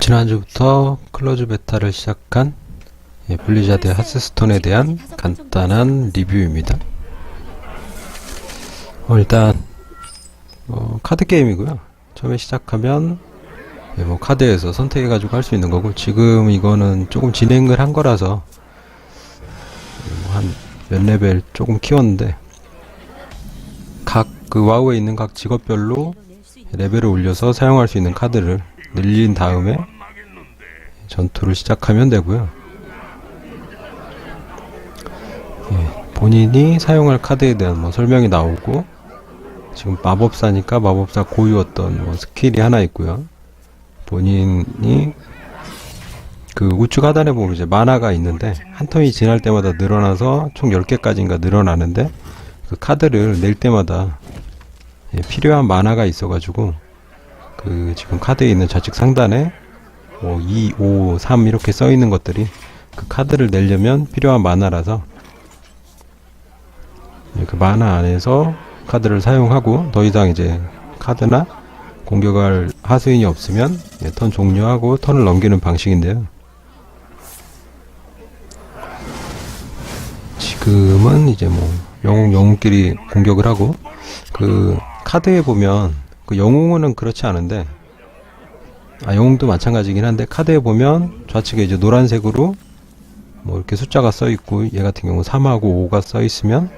지난주부터 클로즈 베타를 시작한 예, 블리자드 하스스톤에 대한 간단한 리뷰입니다. 어, 일단 어, 카드 게임이고요. 처음에 시작하면 예, 뭐 카드에서 선택해가지고 할 수 있는 거고 지금 이거는 조금 진행을 한 거라서 뭐 한몇 레벨 조금 키웠는데 각 그 와우에 있는 각 직업별로 레벨을 올려서 사용할 수 있는 카드를 늘린 다음에 전투를 시작하면 되고요. 예, 본인이 사용할 카드에 대한 뭐 설명이 나오고 지금 마법사니까 마법사 고유 어떤 뭐 스킬이 하나 있고요. 본인이 그 우측 하단에 보면 이제 만화가 있는데 한 턴이 지날 때마다 늘어나서 총 10개까지인가 늘어나는데 그 카드를 낼 때마다 예, 필요한 만화가 있어가지고 그 지금 카드에 있는 좌측 상단에 뭐 2, 5, 3 이렇게 써 있는 것들이 그 카드를 내려면 필요한 만화라서 예, 그 만화 안에서 카드를 사용하고 더 이상 이제 카드나 공격할 하수인이 없으면 예, 턴 종료하고 턴을 넘기는 방식인데요. 지금은 이제 뭐 영웅 영웅끼리 공격을 하고 그 카드에 보면 그 영웅은 그렇지 않은데 아 영웅도 마찬가지긴 한데 카드에 보면 좌측에 이제 노란색으로 뭐 이렇게 숫자가 써 있고 얘 같은 경우 3하고 5가 써 있으면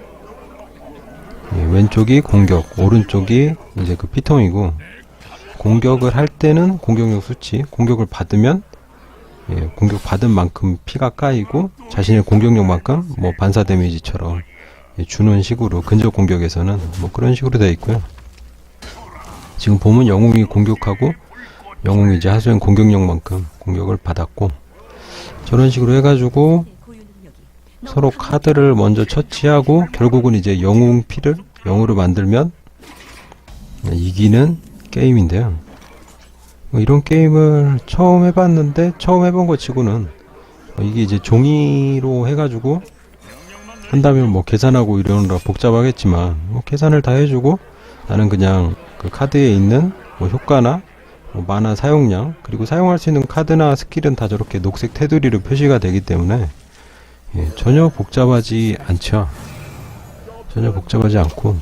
예, 왼쪽이 공격, 오른쪽이 이제 그 피통이고 공격을 할 때는 공격력 수치, 공격을 받으면 예, 공격 받은 만큼 피가 까이고 자신의 공격력만큼 뭐 반사 데미지처럼 예, 주는 식으로 근접 공격에서는 뭐 그런 식으로 되어 있고요. 지금 보면 영웅이 공격하고 영웅이 이제 하수인 공격력만큼 공격을 받았고 저런 식으로 해가지고 서로 카드를 먼저 처치하고 결국은 이제 영웅 피를 영으로 만들면 이기는 게임인데요. 뭐 이런 게임을 처음 해봤는데 처음 해본 것 치고는 어, 이게 이제 종이로 해가지고 한다면 뭐 계산하고 이러느라 복잡하겠지만 뭐 계산을 다 해주고 나는 그냥 그 카드에 있는 뭐 효과나 뭐 만화 사용량 그리고 사용할 수 있는 카드나 스킬은 다 저렇게 녹색 테두리로 표시가 되기 때문에 예, 전혀 복잡하지 않죠. 전혀 복잡하지 않고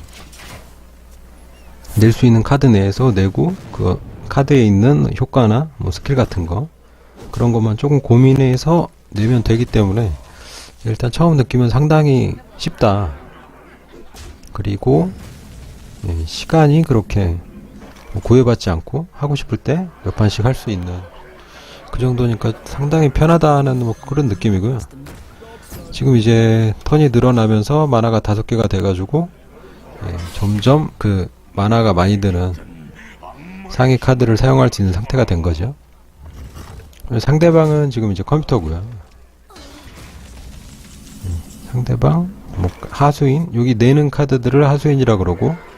낼 수 있는 카드 내에서 내고 그 카드에 있는 효과나 뭐 스킬 같은 거 그런 것만 조금 고민해서 내면 되기 때문에 일단 처음 느끼면 상당히 쉽다. 그리고 예, 시간이 그렇게 뭐 구애받지 않고 하고 싶을 때 몇 판씩 할 수 있는 그 정도니까 상당히 편하다는 뭐 그런 느낌이고요. 지금 이제 턴이 늘어나면서 만화가 다섯 개가 돼가지고 예, 점점 그 만화가 많이 드는 상위 카드를 사용할 수 있는 상태가 된 거죠. 상대방은 지금 이제 컴퓨터고요. 음, 상대방 뭐 하수인 여기 내는 카드들을 하수인이라 그러고 그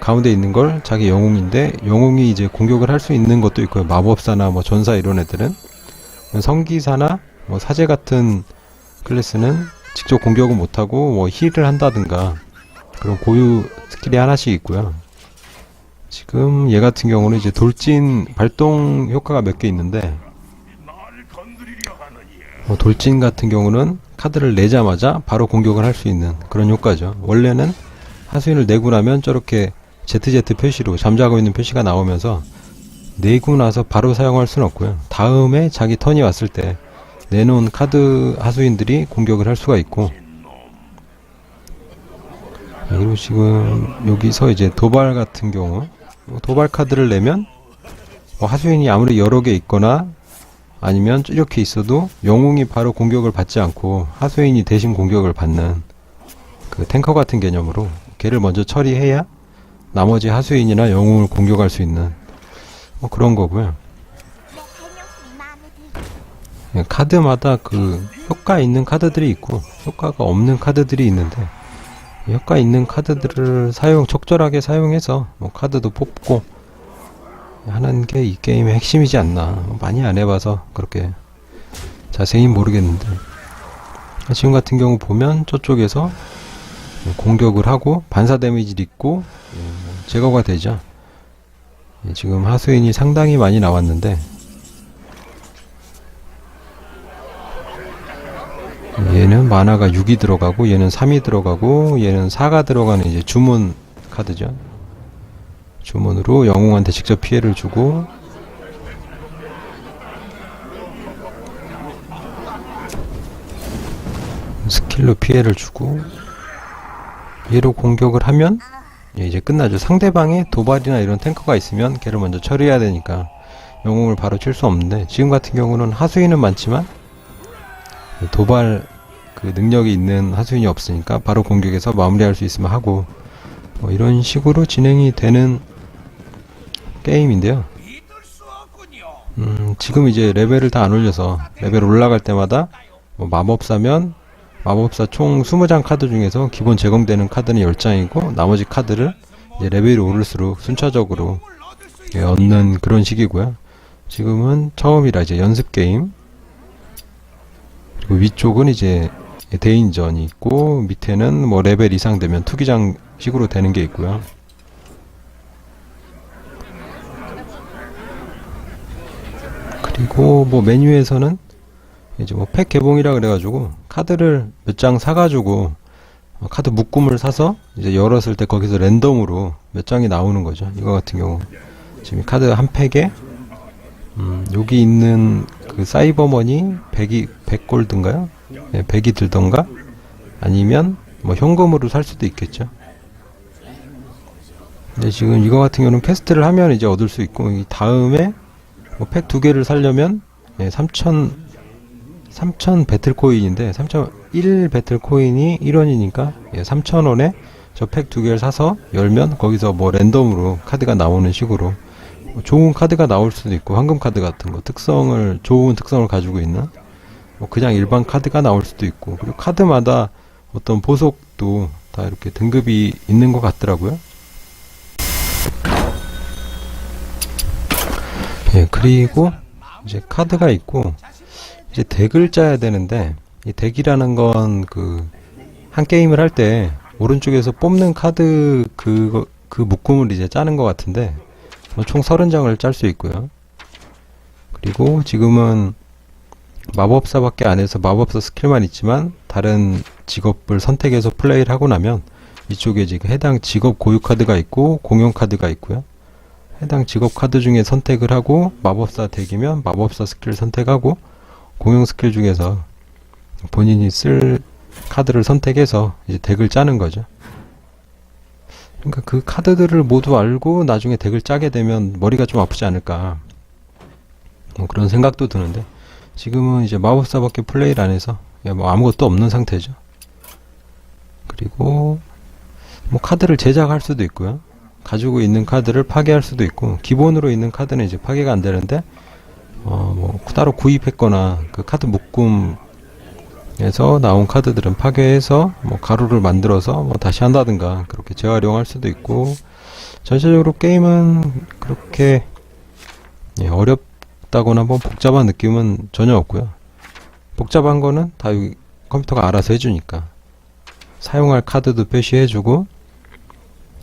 가운데 있는 걸 자기 영웅인데 영웅이 이제 공격을 할 수 있는 것도 있고요. 마법사나 뭐 전사 이런 애들은 성기사나 뭐 사제 같은 클래스는 직접 공격은 못하고 뭐 힐을 한다든가 그런 고유 스킬이 하나씩 있고요. 지금 얘 같은 경우는 이제 돌진 발동 효과가 몇 개 있는데 뭐 돌진 같은 경우는 카드를 내자마자 바로 공격을 할 수 있는 그런 효과죠. 원래는 하수인을 내고 나면 저렇게 ZZ 표시로 잠자고 있는 표시가 나오면서 내고 나서 바로 사용할 수는 없고요. 다음에 자기 턴이 왔을 때 내놓은 카드 하수인들이 공격을 할 수가 있고 그리고 지금 여기서 이제 도발 같은 경우 뭐 도발 카드를 내면 뭐 하수인이 아무리 여러 개 있거나 아니면 이렇게 있어도 영웅이 바로 공격을 받지 않고 하수인이 대신 공격을 받는 그 탱커 같은 개념으로 걔를 먼저 처리해야 나머지 하수인이나 영웅을 공격할 수 있는 뭐 그런 거고요. 예, 카드마다 그 효과 있는 카드들이 있고 효과가 없는 카드들이 있는데 효과 있는 카드들을 사용 적절하게 사용해서 뭐 카드도 뽑고 하는 게 이 게임의 핵심이지 않나 많이 안 해봐서 그렇게 자세히 모르겠는데 지금 같은 경우 보면 저쪽에서 공격을 하고 반사 데미지를 입고 예, 뭐 제거가 되죠. 예, 지금 하수인이 상당히 많이 나왔는데 얘는 만화가 6이 들어가고 얘는 3이 들어가고 얘는 4가 들어가는 이제 주문 카드죠. 주문으로 영웅한테 직접 피해를 주고 스킬로 피해를 주고 얘로 공격을 하면 얘 이제 끝나죠. 상대방의 도발이나 이런 탱커가 있으면 걔를 먼저 처리해야 되니까 영웅을 바로 칠 수 없는데 지금 같은 경우는 하수인은 많지만 도발 그 능력이 있는 하수인이 없으니까 바로 공격해서 마무리할 수 있으면 하고 뭐 이런 식으로 진행이 되는 게임인데요. 음, 지금 이제 레벨을 다 안 올려서 레벨 올라갈 때마다 뭐 마법 사면 마법사 총 20장 카드 중에서 기본 제공되는 카드는 10장이고 나머지 카드를 이제 레벨이 오를수록 순차적으로 예, 얻는 그런 식이고요. 지금은 처음이라 이제 연습 게임 그리고 위쪽은 이제 대인전이 있고 밑에는 뭐 레벨 이상 되면 투기장 식으로 되는 게 있고요. 그리고 뭐 메뉴에서는 이제 뭐 팩 개봉이라 그래가지고 카드를 몇 장 사가지고 어, 카드 묶음을 사서 이제 열었을 때 거기서 랜덤으로 몇 장이 나오는 거죠. 이거 같은 경우 지금 이 카드 한 팩에 음, 여기 있는 그 사이버머니 100이 100골드인가요? 네, 100이 들던가 아니면 뭐 현금으로 살 수도 있겠죠. 근데 지금 이거 같은 경우는 퀘스트를 하면 이제 얻을 수 있고 이 다음에 뭐 팩 두 개를 살려면 예, 3,000 3,000 배틀 코인인데 3,001 배틀 코인이 1원이니까 예, 3,000원에 저 팩 두 개를 사서 열면 거기서 뭐 랜덤으로 카드가 나오는 식으로 뭐 좋은 카드가 나올 수도 있고 황금 카드 같은 거 특성을 좋은 특성을 가지고 있는 뭐 그냥 일반 카드가 나올 수도 있고 그리고 카드마다 어떤 보석도 다 이렇게 등급이 있는 것 같더라고요. 예, 그리고 이제 카드가 있고 이제 덱을 짜야 되는데 이 덱이라는 건 그 한 게임을 할 때 오른쪽에서 뽑는 카드 그, 그 묶음을 이제 짜는 것 같은데 뭐총 30장을 짤 수 있고요. 그리고 지금은 마법사밖에 안 해서 마법사 스킬만 있지만 다른 직업을 선택해서 플레이를 하고 나면 이쪽에 지금 해당 직업 고유 카드가 있고 공용 카드가 있고요. 해당 직업 카드 중에 선택을 하고 마법사 덱이면 마법사 스킬 선택하고 공용 스킬 중에서 본인이 쓸 카드를 선택해서 이제 덱을 짜는 거죠. 그러니까 그 카드들을 모두 알고 나중에 덱을 짜게 되면 머리가 좀 아프지 않을까. 뭐 그런 생각도 드는데 지금은 이제 마법사밖에 플레이를 안 해서 예, 뭐 아무것도 없는 상태죠. 그리고 뭐 카드를 제작할 수도 있고요. 가지고 있는 카드를 파괴할 수도 있고 기본으로 있는 카드는 이제 파괴가 안 되는데 어 뭐 따로 구입했거나 그 카드 묶음에서 나온 카드들은 파괴해서 뭐 가루를 만들어서 뭐 다시 한다든가 그렇게 재활용할 수도 있고 전체적으로 게임은 그렇게 예, 어렵다거나 뭐 복잡한 느낌은 전혀 없고요. 복잡한 거는 다 컴퓨터가 알아서 해주니까 사용할 카드도 표시해주고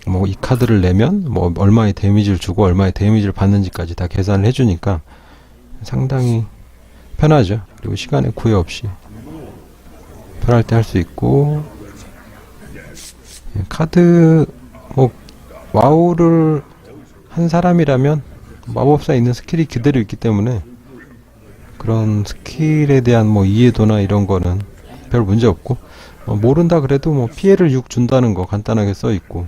뭐 이 카드를 내면 뭐 얼마의 데미지를 주고 얼마의 데미지를 받는지까지 다 계산을 해주니까 상당히 편하죠. 그리고 시간에 구애 없이 편할 때 할 수 있고 예, 카드 뭐 와우를 한 사람이라면 마법사에 있는 스킬이 그대로 있기 때문에 그런 스킬에 대한 뭐 이해도나 이런 거는 별 문제 없고 어, 모른다 그래도 뭐 피해를 6 준다는 거 간단하게 써 있고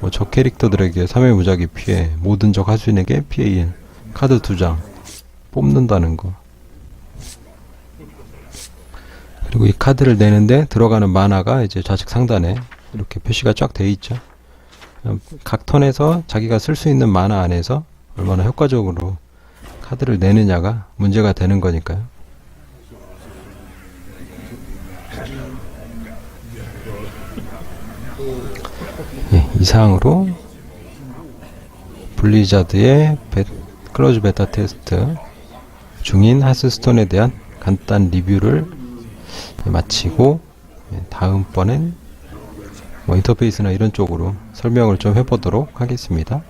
뭐저 캐릭터들에게 3회 무작위 피해 모든 적 하수인에게 피해 1 카드 2장 뽑는다는 거. 그리고 이 카드를 내는데 들어가는 만화가 이제 좌측 상단에 이렇게 표시가 쫙 돼 있죠. 어, 각 턴에서 자기가 쓸 수 있는 만화 안에서 얼마나 효과적으로 카드를 내느냐가 문제가 되는 거니까요. 예, 이상으로 블리자드의 베, 클로즈 베타 테스트 중인 하스스톤에 대한 간단 리뷰를 마치고 예, 다음번엔 뭐 인터페이스나 이런 쪽으로 설명을 좀 해보도록 하겠습니다.